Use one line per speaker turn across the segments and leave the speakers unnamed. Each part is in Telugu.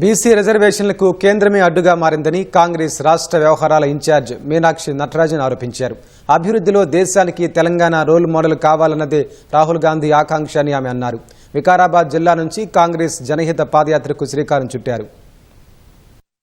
బీసీ రిజర్వేషన్లకు కేంద్రమే అడ్డుగా మారిందని కాంగ్రెస్ రాష్ట్ర వ్యవహారాల ఇన్ఛార్జ్ మీనాక్షి నటరాజన్ ఆరోపించారు. అభివృద్ధిలో దేశానికి తెలంగాణ రోల్ మోడల్ కావాలన్నదే రాహుల్ గాంధీ ఆకాంక్ష అని ఆమె అన్నారు. వికారాబాద్ జిల్లా నుంచి కాంగ్రెస్ జనహిత పాదయాత్రకు శ్రీకారం చుట్టారు.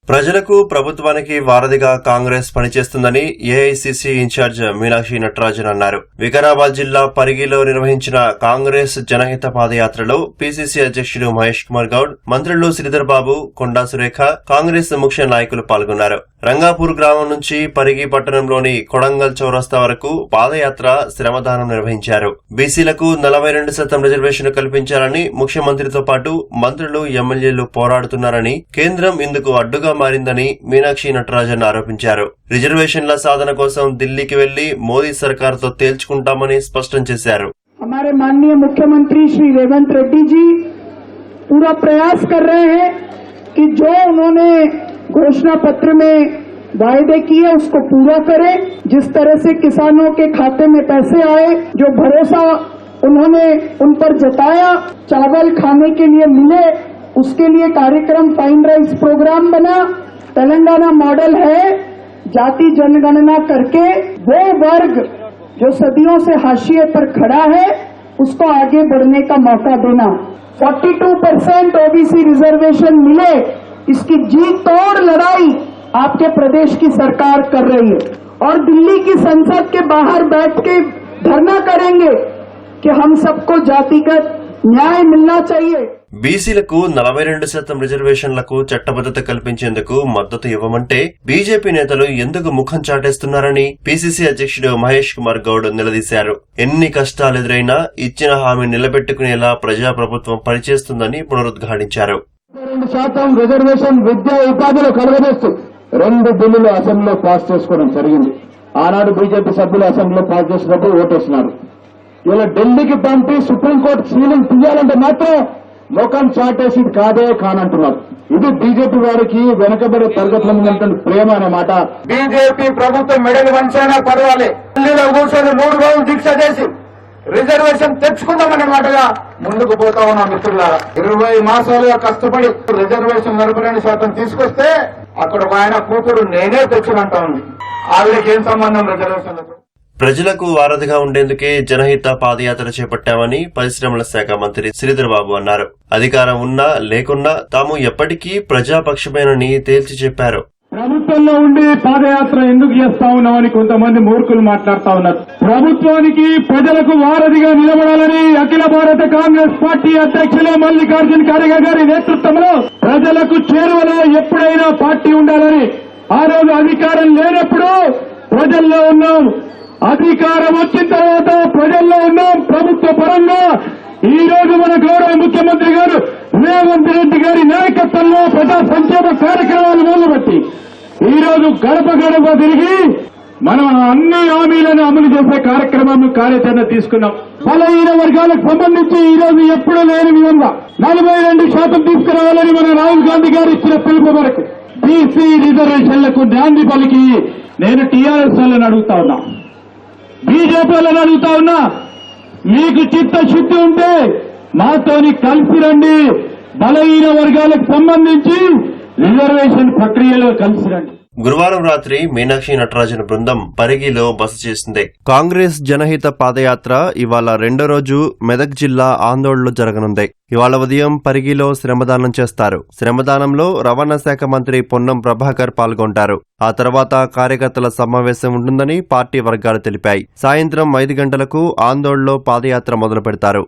ప్రజలకు ప్రభుత్వానికి వారధిగా కాంగ్రెస్ పనిచేస్తుందని ఏఐసిసి ఇన్ఛార్జ్ మీనాక్షి నటరాజన్ అన్నారు. వికారాబాద్ జిల్లా పరిగిలో నిర్వహించిన కాంగ్రెస్ జనహిత పాదయాత్రలో పిసిసి అధ్యక్షుడు మహేష్ కుమార్ గౌడ్ మంత్రులు శ్రీధర్ బాబు కొండా సురేఖ కాంగ్రెస్ ముఖ్య నాయకులు పాల్గొన్నారు. రంగాపూర్ గ్రామం నుంచి పరిగి పట్టణంలోని కొడంగల్ చౌరస్తా వరకు పాదయాత్ర శ్రమదానం నిర్వహించారు. బీసీలకు నలభై రెండు శాతం రిజర్వేషన్ కల్పించాలని ముఖ్యమంత్రితో పాటు మంత్రులు ఎమ్మెల్యేలు పోరాడుతున్నారని కేంద్రం ఇందుకు అడ్డుగా మారిందని మీనాక్షి నటరాజన్ ఆరోపించారు రిజర్వేషన్ల సాధన కోసం ఢిల్లీకి వెళ్లి మోదీ సర్కార్తో తేల్చుకుంటామని స్పష్టం చేశారు
हमारे माननीय मुख्यमंत्री श्री रेवंत रेड्डी जी पूरा प्रयास कर रहे हैं कि जो उन्होंने घोषणा पत्र में वायदे किए उसको पूरा करें जिस तरह से किसानों के खाते में पैसे आए जो भरोसा उन्होंने उन पर जताया चावल खाने के लिए मिले उसके लिए कार्यक्रम फाइन राइस प्रोग्राम बना। तेलंगाना मॉडल है, जाति जनगणना करके वो वर्ग जो सदियों से हाशिए पर खड़ा है, उसको आगे बढ़ने का मौका देना। 42 परसेंट ओबीसी रिजर्वेशन मिले। इसकी जी तोड़ लड़ाई आपके प्रदेश की सरकार कर रही है। और दिल्ली की संसद के बाहर बैठ के धरना करेंगे कि हम सबको जातिगत న్యాయం మిల్నా చెయ్యి
బీసీలకు నలభై రెండు శాతం రిజర్వేషన్లకు చట్టబద్దత కల్పించేందుకు మద్దతు ఇవ్వమంటే బీజేపీ నేతలు ఎందుకు ముఖం చాటేస్తున్నారని పీసీసీ అధ్యక్షుడు మహేష్ కుమార్ గౌడ్ నిలదీశారు. ఎన్ని కష్టాలు ఎదురైనా ఇచ్చిన హామీ నిలబెట్టుకునేలా ప్రజాప్రభుత్వం పనిచేస్తుందని పునరుద్ఘాటించారు.
రెండు చేసుకోవడం జరిగింది. ఆనాడు బీజేపీ సభ్యులు అసెంబ్లీలో పాస్ చేసినప్పుడు ఓటేసినారు. ఇలా ఢిల్లీకి పంపి సుప్రీంకోర్టు సీలింగ్ తీయాలంటే మాత్రం ముఖం చాటేసి ఇది కాదే కానంటున్నారు ఇది బీజేపీ వారికి వెనకబడి తరగతుల మీద ఉన్నటువంటి ప్రేమ అన్నమాట
బీజేపీ ప్రభుత్వం మెడలు వంచైనా పర్వాలి. ఢిల్లీలో కూర్చొని మూడు రోజులు దీక్ష చేసి రిజర్వేషన్ తెచ్చుకుందామనే మాటగా ముందుకు పోతా ఉన్నా మిత్రులారా. ఇరవై మాసాలుగా కష్టపడి రిజర్వేషన్ నలభై రెండు శాతం తీసుకొస్తే అక్కడ ఒక ఆయన కూతురు నేనే తెచ్చునంటా ఉంది. ఆవిడకి ఏం సంబంధం రిజర్వేషన్లకు
ప్రజలకు వారధిగా ఉండేందుకే జనహిత పాదయాత్ర చేపట్టామని పరిశ్రమల శాఖ మంత్రి శ్రీధర్ బాబు అన్నారు. అధికారం ఉన్నా లేకున్నా తాము ఎప్పటికీ ప్రజాపక్షమేనని తేల్చి చెప్పారు.
ప్రభుత్వంలో ఉండి పాదయాత్ర ఎందుకు చేస్తా ఉన్నామని కొంతమంది మూర్ఖులు మాట్లాడుతా ఉన్నారు. ప్రభుత్వానికి ప్రజలకు వారధిగా నిలబడాలని అఖిల భారత కాంగ్రెస్ పార్టీ అధ్యక్షులు మల్లికార్జున ఖర్గే గారి నేతృత్వంలో ప్రజలకు చేరువలో ఎప్పుడైనా పార్టీ ఉండాలని ఆ రోజు అధికారం లేనప్పుడు ప్రజల్లో ఉన్నాం. అధికారం వచ్చిన తర్వాత ప్రజల్లో ఉన్నాం. ప్రభుత్వ పరంగా ఈ రోజు మన గౌరవ ముఖ్యమంత్రి గారు రేవంత్ రెడ్డి గారి నాయకత్వంలో ప్రజా సంక్షేమ కార్యక్రమాలు మొదలుపెట్టి ఈ రోజు గడప గడప తిరిగి మనం అన్ని హామీలను అమలు చేసే కార్యక్రమం కార్యాచరణ తీసుకున్నాం. బలహీన వర్గాలకు సంబంధించి ఈ రోజు ఎప్పుడూ లేని విధంగా నలభై రెండు శాతం తీసుకురావాలని మన రాహుల్ గాంధీ గారు ఇచ్చిన పిలుపు మేరకు బీసీ రిజర్వేషన్లకు నాంది పలికి నేను టీఆర్ఎస్ వాళ్ళని అడుగుతా ఉన్నా. బీజేపీ వాళ్ళని అడుగుతా ఉన్నా. మీకు చిత్తశుద్ధి ఉంటే మాతోని కలిసి రండి. బలహీన వర్గాలకు సంబంధించి రిజర్వేషన్ ప్రక్రియలో కలిసి రండి.
గురువారం రాత్రి మీనాక్షి నటరాజన్ బృందం పరిగిలో బస చేసింది. కాంగ్రెస్ జనహిత పాదయాత్ర ఇవాళ రెండో రోజు మెదక్ జిల్లా ఆందోళనలో జరగనుంది. ఇవాళ ఉదయం పరిగిలో శ్రమదానం చేస్తారు. శ్రమదానంలో రవాణా శాఖ మంత్రి పొన్నం ప్రభాకర్ పాల్గొంటారు. ఆ తర్వాత కార్యకర్తల సమావేశం ఉంటుందని పార్టీ వర్గాలు తెలిపాయి. సాయంత్రం ఐదు గంటలకు ఆందోళనలో పాదయాత్ర మొదలు పెడతారు